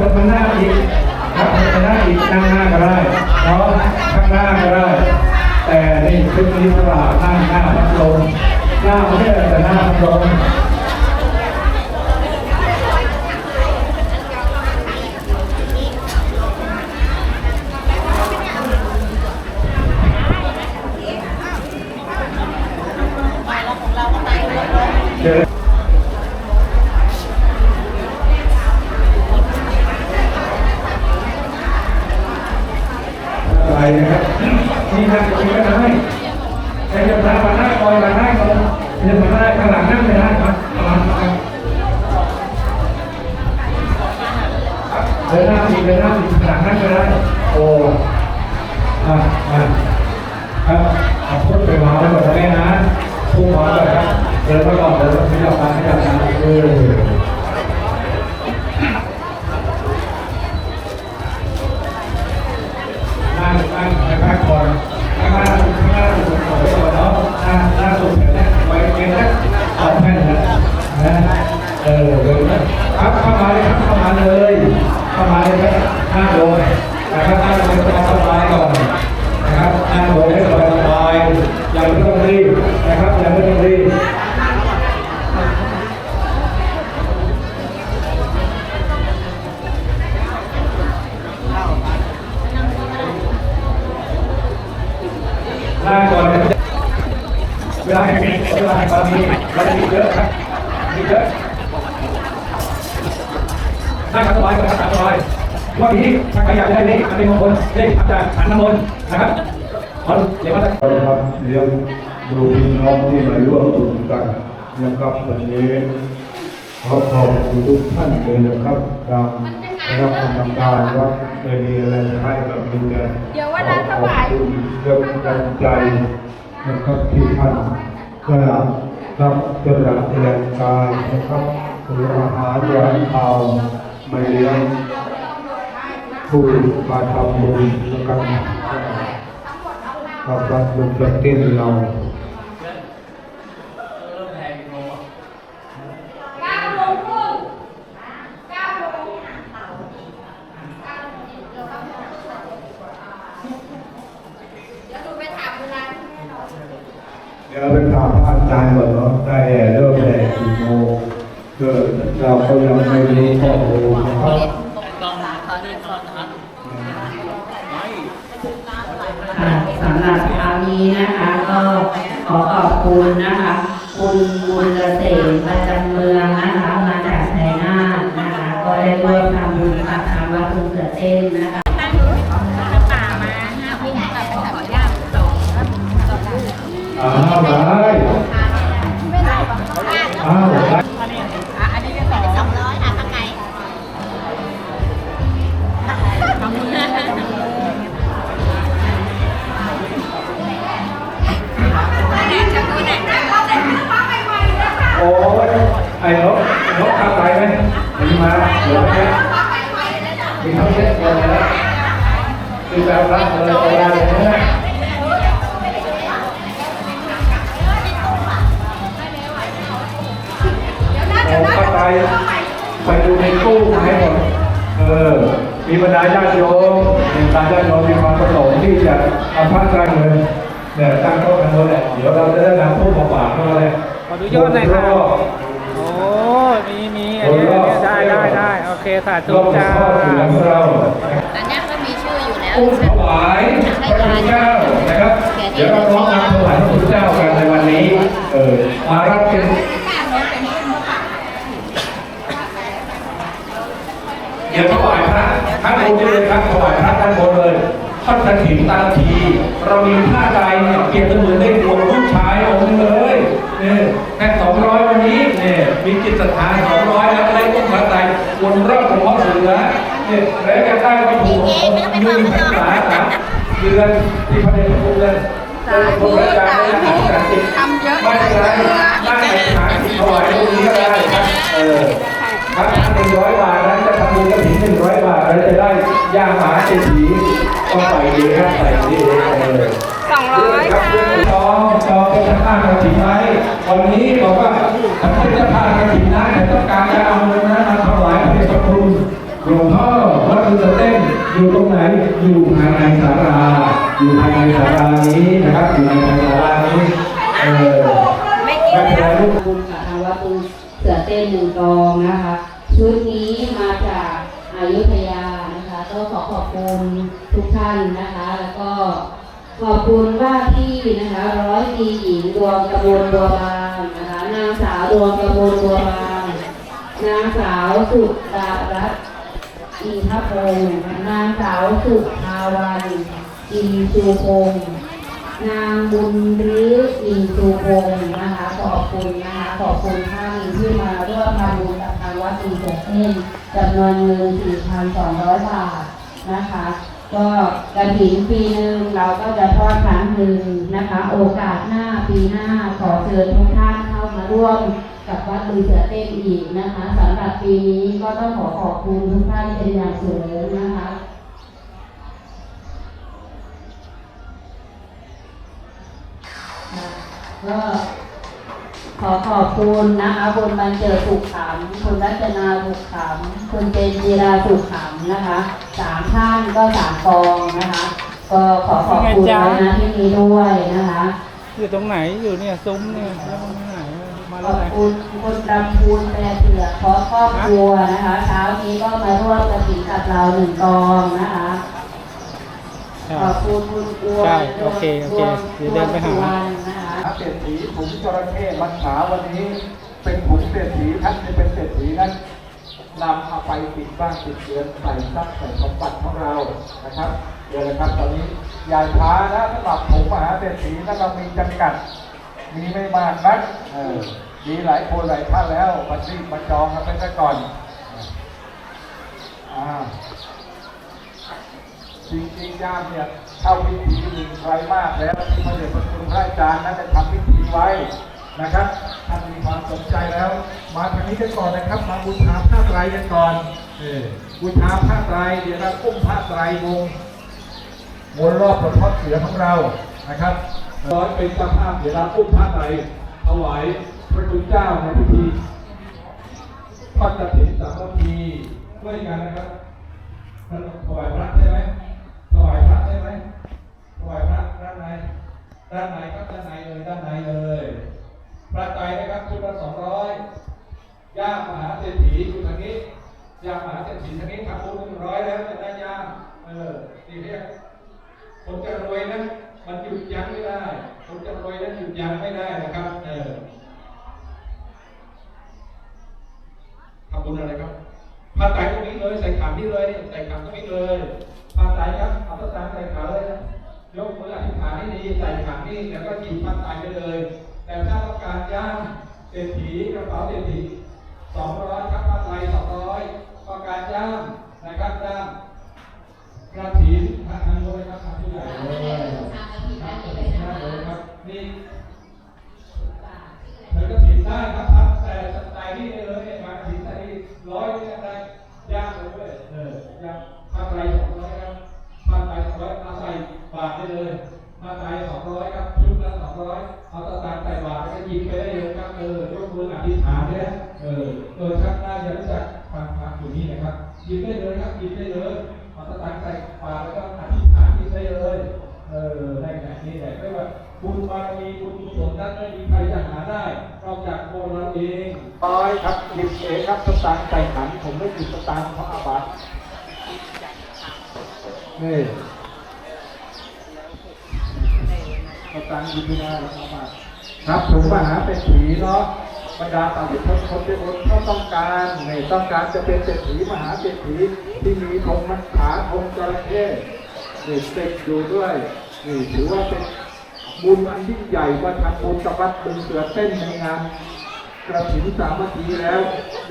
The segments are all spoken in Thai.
หน้าอีกครับด้านหน้าอีกครับด้านหน้าอีกนั่งหน้าก็ได้เนาะข้างหน้าก็ได้ แต่นี่ชุดนี้สลานั่งหน้าพัดลมหน้าไม่ได้แต่หน้าพัดลมเชิญอ ดูพี่น้องที่มาร่วมตุนกันนะครับวันนี้ขอขอบคุณทุกท่านเลยนะครับทางคณะกรรมการวัดไม่มีอะไรให้กับมีแต่เดี๋ยววันนั้นถวายขอบคุณเรื่องกำลังใจนะครับที่ท่านกระรับกระดับแรงกายนะครับคืออาหารยาข่าวมาเลี้ยงผู้มาทำบุญนะครับ กับรัฐบุญประเทศเก้าโมงครึ่งเก้าโมงเดี๋ยวดูไปถามเวลาที่แน่นอนเดี๋ยวไปถามพระอาจารย์ก่อนเนาะได้เริ่มแห่กี่โมงเกิดเราก็ยังไม่รู้ข้อมูลนะครับ นะคะคุณบุญเกษมประจำเมืองนะคะมาจากชัยนาทนะคะก็ได้ร่วมทำบุญกับทางวัดคุณเสือเต้นนะคะอ้าวไป อ้นกนกข้าไปไหมมีมาเดี๋ยวไปมีเขาเช็ดก่อนนะคือแบบรับเลยเอาได้เลยนะผมก็ไปไปดูในตู้มาให้หมดเออ มีบรรดาญาติโยมมีบรรดาญาติโยมมีความประสงค์ที่จะเอาพระกลางเงินเนี่ยตั้งโต๊ะกันหมดแหละเดี๋ยวเราจะได้นำผู้มาฝากเข้ามาเลยขอดูยอดหน่อยครับโอ้ มีมีอันนี้อันนี้ได้ได้ได้โอเคสาธุรอบจ้าพ่อเสือของเราอันนี้ก็มีชื่ออยู่แล้วอุ้มถวายพระพุทธเจ้านะครับ เดี๋ยวเราร้องนำถวายพระพุทธเจ้ากันในวันนี้ เออมารับเป็นเดี๋ยวถวายพระท่านบนเลยครับถวายพระด้านบนเลยท่านกระถิ่นตาที เรามีผ้าใจเนี่ยเก็บเสมือนได้ดวงลูกชายองค์หนึงเลยเนี่ยแค่สองร้อยวันนี้เนี่ย มีจิตศรัทธาสองร้อยแล้วก็ได้ต้นพระใจวนรอบของพ่อเสือเนี่ยแล้วจะได้วัตถุมงคลหนึ่งพรรษาสามเดือนที่พระเดชพระคุณเลยสาธุสาธุทำเยอะไม่เป็นไรได้ขายถวายตรงนี้ก็ได้ครับเออครับหนึ่งร้อยบาทนั้นจะทำบุญกระถิ่นหนึ่งร้อยบาทแล้วจะได้ย่างหมาเศรษฐี ก็ไปดีครับไปดีเลยสองร้อยค่ะจองจองเป็นภาพกระถิ่นไหมวันนี้บอกว่าเป็นจะพกระถิ่นนะแต่ต้องการจะเอาเงินนั้นมาถวายพระเดชพระคุณหลวงพ่อวัดคุณเต้นอยู่ตรงไหนอยู่ภายในสาราอยู่ภายในสารานี้นะครับอยู่ภายในสารานี้เออไม่กินแล้คุณค่ะทางวัดสุสเต้นหนึ่งตองนะคะชุดนี้มาจากอายุทย ก็ขอขอบคุณทุกท่านนะคะ แล้วก็ขอบคุณว่าที่นะคะร้อยตีหญิงดวงกระบวนบัวบานนะคะนางสาวดวงกระบวนบัวบานนางสาวสุดารัตน์อินทพงศ์นางสาวสุภาวันอินจูพงศ์นางบุญรื้ออินทรูพงศ์นะคะขอบคุณนะคะขอบคุณท่านที่มาร่วมทำบุญ วัดอีเกิดเส้นจำนวนเงิน 4,200 บาทนะคะ ก็กระถิ่นปีหนึ่งเราก็จะทอดครั้งหนึ่งนะคะ โอกาสหน้าปีหน้าขอเชิญทุกท่านเข้ามาร่วมกับวัดลือเสือเต้นอีกนะคะสำหรับปีนี้ก็ต้องขอขอบคุณทุกท่านเป็นอย่างสูงนะคะก็ ขอขอบคุณนะคะคุณบันเจิดสุขขำคุณรัตนาสุขขำคุณเจนจีราสุขขำนะคะสามท่านก็สามกองนะคะ ก็ขอขอบคุณไว้นะที่นี้ด้วยนะคะอยู่ตรงไหนอยู่เนี่ยซุ้มเนี่ยแล้วมันที่ไหนมาขแล้วอบไหนคุณคุณรำพูนแปรเถื่อกขอครอบครัวนะคะเช้านี้ก็มาร่วมกระถิ่นกับเราหนึ่งกองนะคะใช่ขอบคุณคุณกวนใช่โอเคโอเคเดี๋ยวเดินไปหาดวงสุวรรณนะคะ เศรษฐีถุงจระเข้มัดขาวันนี้ เป็นถุงเศรษฐีท่านที่เป็นเศรษฐีนั้นนำเอาไปติดบ้านติดเรือนใส่ทรัพย์ใส่สมบัติของเรานะครับเดี๋ยวนะครับตอนนี้อย่าช้านะสำหรับผมมหาเศรษฐีนะเรามีจำกัด มีไม่มากนักมีหลายคนหลายท่านแล้วมารีบมาจองกันไปซะก่อนอ่า จริงๆย่ามเนี่ยเข้าพิธีหนึ่งไตรมาสแล้วที่พระเดชพระคุณพระอาจารย์นั้นได้ทำพิธีไว้นะครับท่านมีความสนใจแล้ว มาทางนี้กันก่อนนะครับ มาบูชาผ้าไตรกันก่อนเออบูชาผ้าไตรเดี๋ยวเราอุ้มผ้าไตรวงวนรอบพระพอเสือของเรานะครับร้อยเป็นเจ้าภาพเดี๋ยวเราอุ้มผ้าไตรถวายพระคุณเจ้าในพิธีทอดกฐินสามัคคีด้วยกันนะครับท่านถวายพระใช่ไหมถวายพระใช่ไหม ถวายพระด้านในด้านในครับด้านในเลยด้านในเลยพระไตรนะครับชุดละสองร้อยย่ามหาเศรษฐีอยู่ทางนี้ย่ามหาเศรษฐีทางนี้ทำบุญหนึ่งร้อยแล้วจะได้ย่ามเออนี่เรียกคนจะรวยนะมันหยุดยั้งไม่ได้คนจะรวยนั้นหยุดยั้งไม่ได้นะครับเออทำบุญอะไรครับผ้าไตรตรงนี้เลยใส่ขันนี่เลยใส่ขันตรงนี้เลยผ้าไตรครับเอาผ้าไตรใส่ขันเลยนะ ยกมืออธิษฐานให้ดีใส่ขันนี่แล้วก็หยิบผ้าไตรไปเลย แต่ถ้าต้องการย่างเศรษฐีกระเป๋าเศรษฐีสองร้อยครับผ้าไตรสองร้อยต้องการย่างนะครับย่างกระถิ่นทางโน้นครับทางผู้ใหญ่เลยครับนี่เธอก็ผิดได้ครับครับแต่สไตล์นี่เลยมาผิดสไตล์นี่ร้อยนี่ได้ยากเลยด้วยเออยากผ้าไรสอง ผ้าไตรสองร้อยครับชุดละสองร้อยเอาตะตางค์ใส่บาทแล้วก็หยิบไปได้เลยครับเออยกมืออธิษฐานเนี่ยเออเออชักหน้าจะรู้จักฟังฟังอยู่นี่นะครับหยิบได้เลยครับหยิบได้เลยเอาตะตางค์ใส่บาทแล้วก็อธิษฐานหยิบได้เลยเออได้ไงนี่แหละไม่ว่าบุญบารมีบุญกุศลนั้นไม่มีใครจะหาได้นอกจากตัวเราเองร้อยครับหยิบเองครับสตางค์ใส่ขันผมไม่หยิบสตางค์เพราะอาบัตินี่ สตางค์หยิบไม่ได้แล้วอาบัติครับผมมาหาเป็นผีเนาะบรรดาต่างประเทศคนเป็นคนเขาต้องการนี่ต้องการจะเป็นเศรษฐีมหาเศรษฐีที่มีธงมันขาธงจระเข้นี่ติดอยู่ด้วยนี่ถือว่าเป็นบุญอันยิ่งใหญ่ว่าทำบุญกับวัดบึงเสือเต้นในงานกระถิ่นสามัคคีแล้ว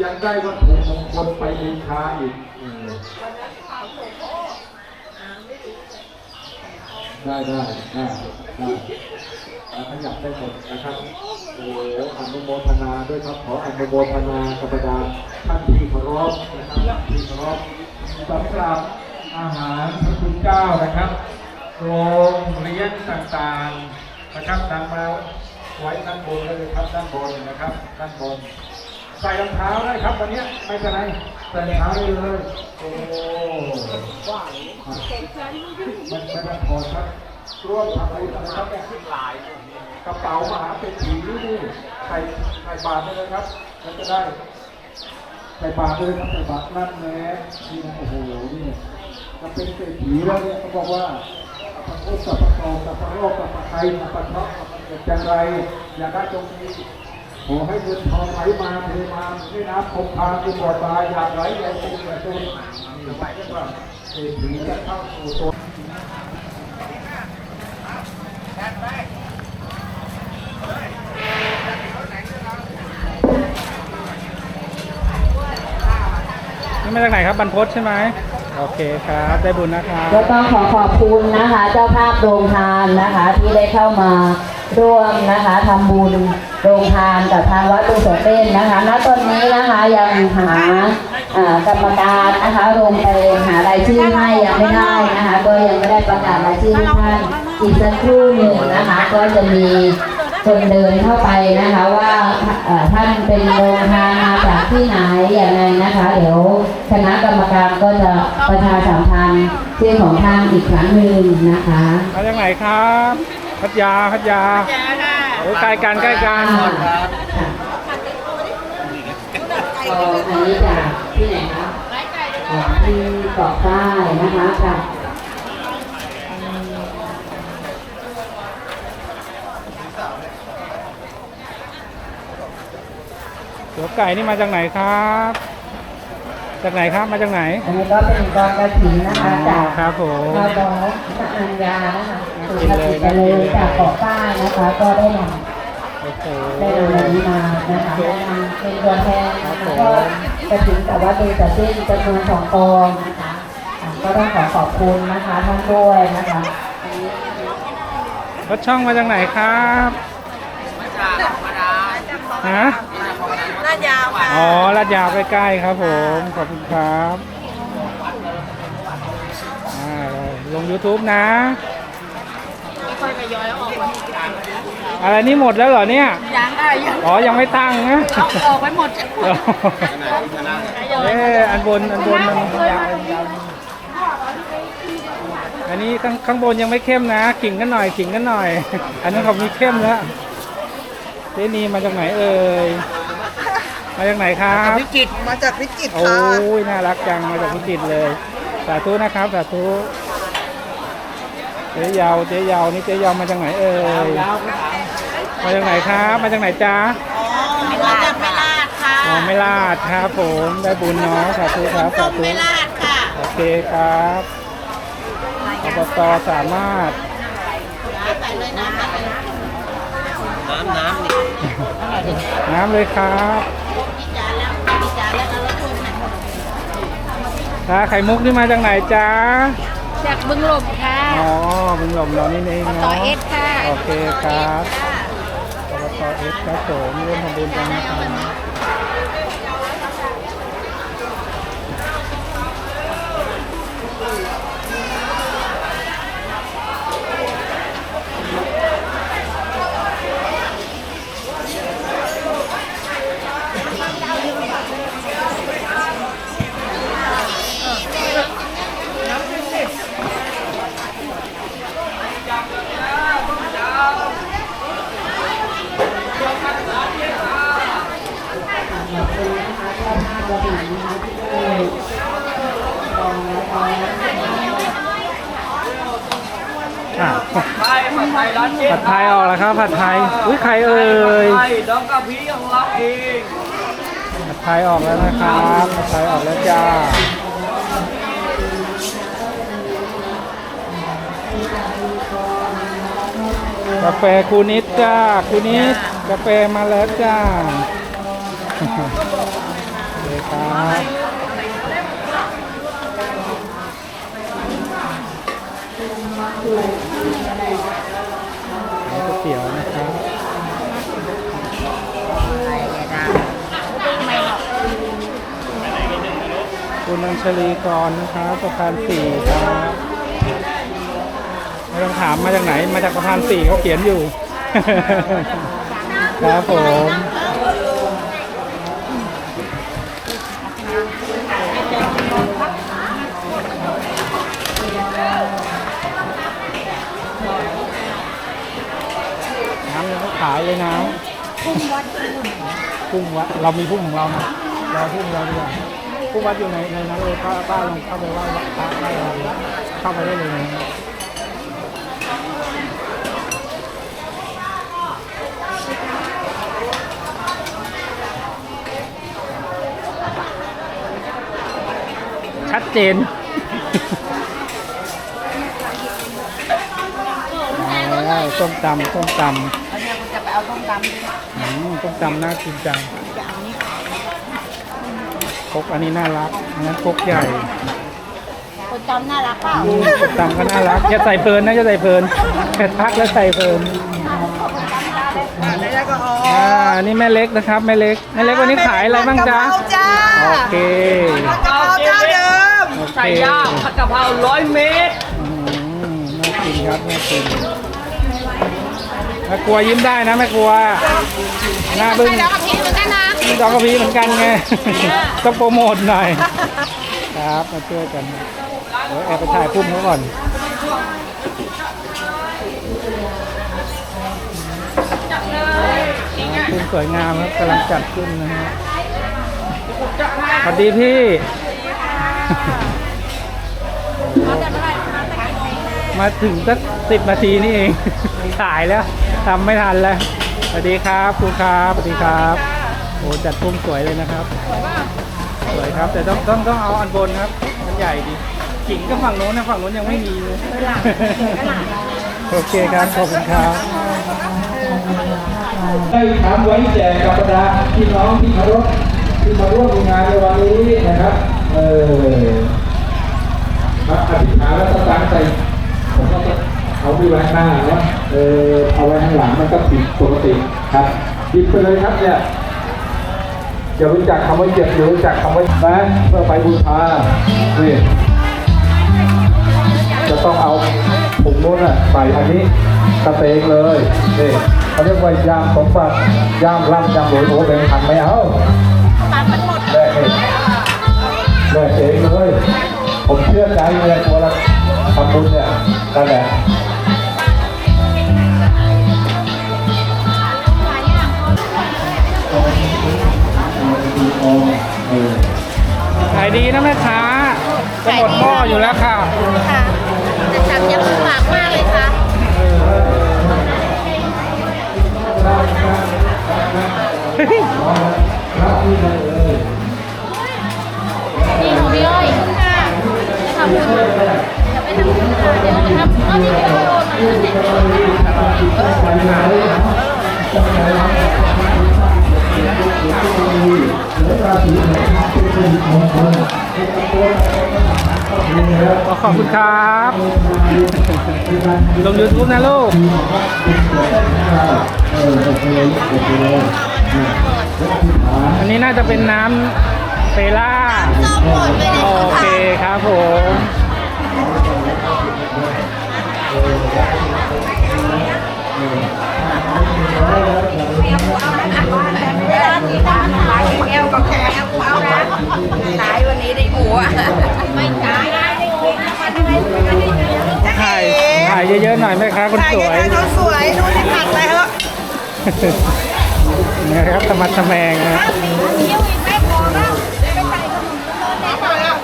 ยังได้วัตถุมงคลไปบูชาอีกเออ ได้ได้ได้ได้ขยับได้หมดนะครับ โอ้โหอนุโมทนาด้วยครับ ขออนุโมทนากับบรรดาท่านที่เคารพนะครับที่เคารพสำหรับอาหารพระคุณเจ้านะครับโรงเรียนต่างๆนะครับนำมาไว้ด้านบนเลยครับด้านบนนะครับด้านบน ใส่รองเท้าได้ครับวันนี้ไม่เป็นไรใส่รองเท้าได้เลยโอ้มันไม่ต้องถอดครับร่วมทำบุญนะครับเนี่ยกระเป๋ามหาเศรษฐีนี่ใส่ใส่บาทไปเลยครับแล้วจะได้ใส่บาทเลยครับใส่บาทนั่นแน่นี่นะโอ้โหนี่จะเป็นเศรษฐีแล้วเนี่ยเขาบอกว่าสัพพะสัพพะโตสัพพะโลกพพะไทยพพะเคระห์สัพพะเจังไรอย่าได้จงมี ขอให้เงินทองไหลมาเทมาไม่น้ำคงคาคุณบอดบาอยากไหลอยากเป็นอยากเป็นนี่ตึงว่าเศรษฐีจะเข้าสู่ตัวนี่มาจากไหนครับบรรพตใช่ไหมโอเคครับได้บุญนะครับก็ต้องขอขอบคุณนะคะ เจ้าภาพโรงทานนะคะ ที่ได้เข้ามาร่วมนะคะทำบุญ โรงทานกับทางวัดตุงเสเต้นนะคะณตอนนี้นะคะยังหาอ่ากรรมการนะคะลงไปหารายชื่อให้ยังไม่ได้นะคะ ก็ยังไม่ได้ประกาศรายชื่อให้ท่านอีกสักครู่หนึ่งนะคะ ก็จะมีคนเดินเข้าไปนะคะว่าเอ่อท่านเป็นโรงทานมาจากที่ไหนอย่างไรนะคะ เดี๋ยวคณะกรรมการก็จะประชาสัมพันธ์ชื่อของท่านอีกครั้งหนึ่งนะคะมาจากไหนครับพัทยาพัทยาโอ้ยใกล้กันใกล้กันก็อันนี้จากที่ไหนคะจากที่เกาะใต้นะคะจากเสือไก่นี่มาจากไหนครับ จากไหนครับ มาจากไหน อันนี้ก็เป็นกองกระถิ่นนะคะจากครับผมข้าบองสะอัญญานะคะสุภกิจเลยจากเกาะใต้นะคะ ก็ได้นำโอ้โหได้นำแบบนี้มานะคะได้นำเป็นตัวแทนนะคะก็กระถิ่นกับว่าเป็นจัดสิ้นจำนวนสองกองนะคะอะก็ต้องขอขอบคุณนะคะท่านด้วยนะคะ รถช่องมาจากไหนครับฮะ ลาดยาวค่ะอ๋อลาดยาวใกล้ๆครับผมขอบคุณครับอ่าลง YouTube นะค่อยไปย้อยแล้วออกมาอะไรนี่หมดแล้วเหรอเนี่ย ยังได้ยังอ๋อ ยังไม่ตั้งนะเอาออกไปหมดเอ๊ะอันบน อันบนมันอันนี้ข้างข้างบนยังไม่เข้มนะขิงกันหน่อยขิงกันหน่อย อันนั้นเขามีเข้มแล้วเจนีมาจากไหนเอ่ย มาจากไหนครับพิจิตรมาจากพิจิตรโอ้ค่ะยน่ารักจังมาจากพิจิตรเลย สาธุนะครับสาธุเจ๊ยาวเจ๊ยาวนี่เจ๊ยาวมาจากไหนเอ่ยมาจากไหนครับมาจากไหนจ๊ะมาจากไม่ลาดค่ะอ๋อไม่ลาดครับผมได้บุญเนาะสาธุครับสาธุไม่ลาดค่ะโอเคครับอบตสามารถใส่เลยน้ำใส่เลยน้ำเลยครับ ถ้าไข่มุกนี่มาจากไหนจ๊ะจากบึงหลบค่ะอ๋อบึงหลมเรานี่เองต่อเนาะเอสค่ะ โอเคครับค่ะอบตเอสครับผมร่วมทำบุญกันนะครับ อะผัดไทยผัดไทยร้านเจ๊ผัดไทยออกแล้วครับ ผัดไทย อุ้ยใครเอ่ยไทยดองกะพีของเราเองผัดไทยออกแล้วนะครับผัดไทยออกแล้วจ้ากาแฟคูนิดจ้าคูนิดกาแฟมาแล้วจ้าโอเคครับ คุณอัญชลีกรนะครับประธานสี่ครับไม่ต้องถามมาจากไหน มาจากประธานสี่เขาเขียนอยู่ ครับผมน้ำเขาขายเลยนะำพุ่มวัดพุ่มวัดเรามีพุ่มของเรานะเราพุ่มเราดีกว่า พุ่มวัดอยู่ในในนั้นเลยป้าป้าลองเข้าไปไหว้พระได้เลยเข้าไปได้เลยนะชัดเจนแล้วส้มตำส้มตแล้วเนี่ยมันจะไปเอาต้มตำด้วยำอืมส้มตำน่ากินจังคร กอันนี้น่ารักอันนั้นครกใหญ่คนจำน่ารักเปล่าอืมส้มตำก็น่ารักอย่าใส่เพลินนะอย่าใส่เพลินแค่พักแล้วใส่เพลินได้ได้ก็อ๋ออ่าอันนี้แม่เล็กนะครับแม่เล็กแม่เล็กวันนี้ขายอะไรบ้างจ๊ะผัดกะเพราจ้าโอเคผัดกะเพราเจ้าเดิมโอเคไก่ย่างผัดกะเพราร้อยเมตร อืมน่ากินครับน่ากินแม่กลัวยิ้มได้นะแม่กลัวหน้าบึ้งใช่แล้วกับพี่เหมือนกันนะ ดอกกระพีเหมือนกันไง ต้องโปรโมทหน่อย ครับ มาช่วยกัน เดี๋ยวแอบไปถ่ายพุ่มเขาก่อนพุ่มสวยงามครับกำลังจัดขึ้นนะฮะสวัสดีพี่มาถึงสักสิบนาทีนี่เอง ถ่ายแล้วทำไม่ทันแล้วสวัสดีครับครูครับสวัสดีครับ โอ้จัดพุ่มสวยเลยนะครับสวยครับ แต่ต้องต้องต้องเอาอันบนครับมันใหญ่ดีกิ่งก็ฝั่งโน้นนะฝั่งโน้นยังไม่มีเลยโอเคครับขอบคุณครับได้ถามไว้แจกกับบรรดาพี่น้องที่เคารพที่มาร่วมงานในวันนี้นะครับ เออครับอธิษฐานแล้วก็ตั้งใจผมก็จะเอาไว้ข้างหน้าเนาะเออเอาไว้ข้างหลังมันก็ผิดปกติครับหยิบไปเลยครับเนี่ย อย่ารู้จักคำว่าเจ็บหรือรู้จักคำว่าแบงเพื่อไปบูชานี่จะต้องเอาถุงโน้นอะใส่อันนี้กระเตงเลยนี่เขาเรียกว่ายามสมบัติยามร่ำยามรวยโอ้แบ่งทันไม่เอาตัดมันหมดแบกเองแบกเองเลย ผมเชื่อใจเลยตัวละทำบุญเนี่ยนั่นแหละ ดีนะแม่ค้าจะหมดหม้ออยู่แล้วค่ะ ค่ะแต่ฉันยังลำบากมากเลยค่ะ นี่ของพี่อ้อยค่ะทำบุญจะไปทำบุญค่ะเดี๋ยวทำเอาที่พี่อ้อยโอนมาเสร็จแล้ว ขอขอบคุณครับลงยูทูบนะลูกอันนี้น่าจะเป็นน้ำเปล่าโอเคครับผมเอานะขายวันนี้ได้หมูอะไม่ขายได้ได้หมูมันไม่ไม่ได้เยอะถ่ายถ่ายเยอะๆหน่อยไหมคะคนถ่ายสวยคะเขาสวยดูที่ผัดไปเถอะนะครับธรรมะทแมงนะเที่ยวอีกไม่พอแล้วไปใส่ขนมต้นนี้ก่อนแล้ว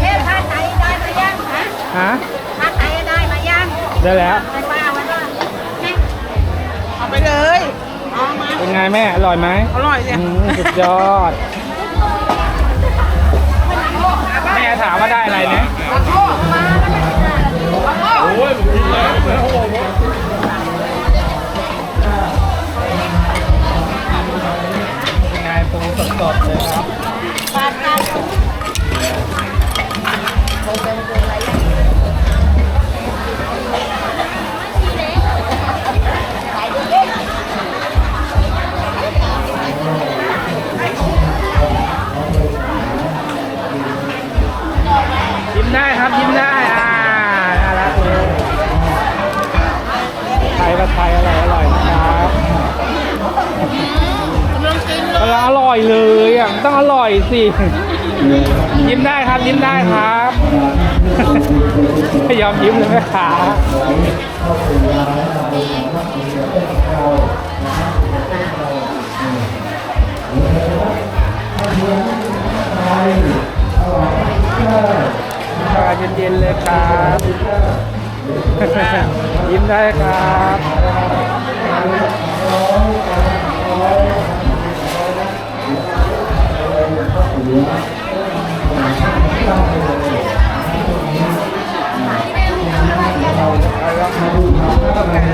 เฮ้ผ้าไทยได้มายังฮะฮะผ้าไทยได้มายังได้แล้ว ไปป้าวันว่าเอาไปเลย เอามาเป็นไงแม่ อร่อยไหมอร่อยเนี่ยอืมสุดยอด แม่ถามว่าได้อะไรนะขอโทษมาขอโทษโอ้ยผมกินแล้วไงปูสดๆเลยครับปาดปาดยิ้มไได้ครับยิ้มได้อ่าน่ารักเลยไทยผัดไทยอร่อยอร่อยนะครับกำลังอร่อยเลยอะมันต้องอร่อยสิยิ้มได้ครับยิ้มได้ครับไม่ยอมยิ้มเลยแม่ขา ชาเย็นๆเลยครับยิ้มได้ครับตัวตนให้เ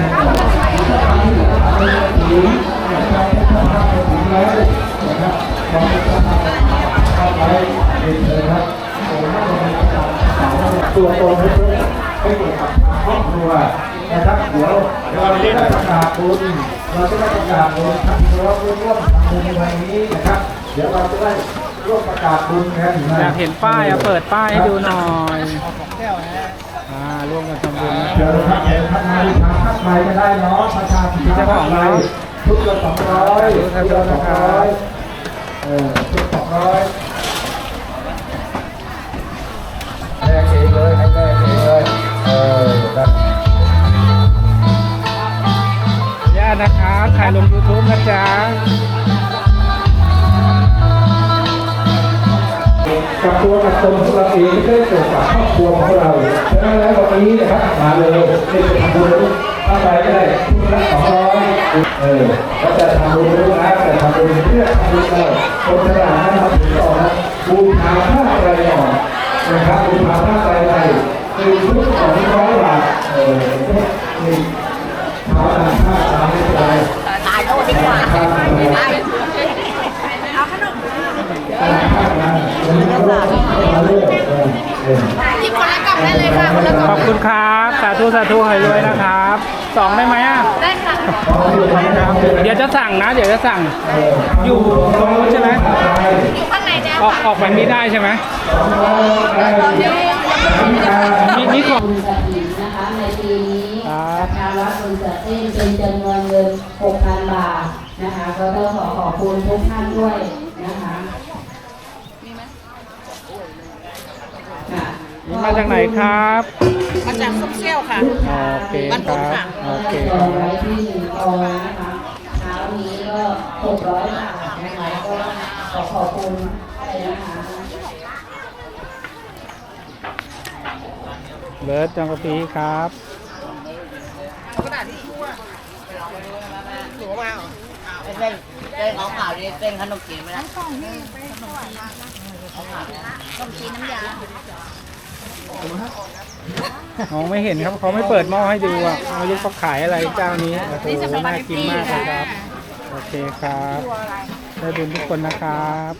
พื่อนให้เกี่ยวกับครอบครัวนะครับเดี๋ยวเราจะได้ประกาศบุญเราจะได้ประกาศบุญทำร่วมร่วมทำบุญในวันนี้นะครับ เดี๋ยวเราจะได้ร่วมประกาศบุญกันนะอยากเห็นป้ายอะเปิดป้ายให้ดูหน่อยอ่าร่วมกันทำบุญนะเดี๋ยวทักเดี๋ยวทักมาดีทางทักมาจะได้เนาะประชาชนเจ้าของเนาะทุกละสองร้อยทุกละสองร้อยเออทุกสองร้อย นะครับถ่ายลง YouTube นะจ๊ะกับตัวกับตนของเราเองไม่ได้เกิดกับครอบครัวของเราฉะนั้นแล้ววันนี้นะครับมาเลยนี่จะทำบุญถ้าไปก็ได้ทุกละสองร้อยเออก็จะทำบุญรู้นะแต่ทำบุญเพื่อทำบุญเราคนฉลาดนะครับถึงต่อนะบูชาผ้าไตรอ่อนนะครับบูชาผ้าไตรไทยคือชุดสองร้อยบาทเออนี่ หยิบคนละกล่องได้เลยค่ะคนละกล่องขอบคุณครับ สาธุสาธุให้รวยนะครับสองได้ไหมอะได้ค่ะเดี๋ยวจะสั่งนะ เดี๋ยวจะสั่ง อยู่ตรงนู้นใช่ไหมอยู่ข้างในเนี่ยออกออกไปนี้ได้ใช่ไหมเดี๋ยวมีมีของ ทางวัดบุญกฐินเป็นจำนวนเงิน 6,000 บาทนะคะ ก็ต้องขอขอบคุณทุกท่านด้วยนะคะค่ะมาจากไหนครับ มาจากซุปเซี่ยวค่ะลูกค้าโอเคบ้านคผมรับค่ะโอเคกคองรัไว้บที่หนึ่งกองนะคะเช้านี้ก็600บาทนะคะก็ขอขอบคุณเลยนะคะเบิร์ดจังกะปีครับ เส้นเส้นขาวๆนี่เส้นขนมจีนไหมนะมองไม่เห็นครับเขาไม่เปิดหม้อให้ดูอะไม่รู้เขาขายอะไรเจ้านี้โอ้โหน่ากินมากเลยครับ โอเคครับได้บุญทุกคนนะครับ